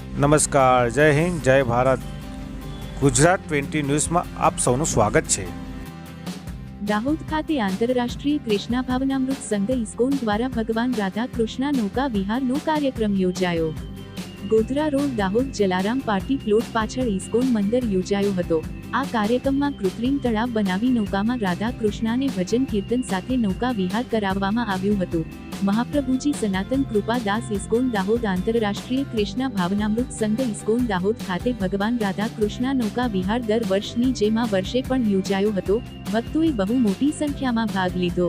નમસ્કાર, જય હિન્દ, જય ભારત. ગુજરાત ટ્વેન્ટી ન્યૂઝમાં આપ સૌનું સ્વાગત છે. દાહોદ ખાતે આંતરરાષ્ટ્રીય કૃષ્ણા ભાવનામૃત સંઘ ઇસ્કોન દ્વારા ભગવાન રાધા કૃષ્ણા નૌકા વિહારનો કાર્યક્રમ યોજાયો. Godhra road, Dahod Jalaram party plot પાછળ ઇસ્કોન મંદિર યોજાયો હતો. આ કાર્યક્રમમાં કૃત્રિમ તળાવ બનાવી નૌકામાં રાધા કૃષ્ણાને ભજન કીર્તન સાથે નૌકા વિહાર કરાવવામાં આવ્યું હતું. મહાપ્રભુજી સનાતન કૃપાદાસ ઇસ્કોન દાહોદ આંતરરાષ્ટ્રીય કૃષ્ણા ભાવનામૃત સંઘ ઇસ્કોન દાહોદ ખાતે ભગવાન રાધા કૃષ્ણા નૌકા વિહાર દર વર્ષની જેમ વર્ષે પણ યોજાયો હતો. ભક્તોએ બહુ મોટી સંખ્યામાં ભાગ લીધો.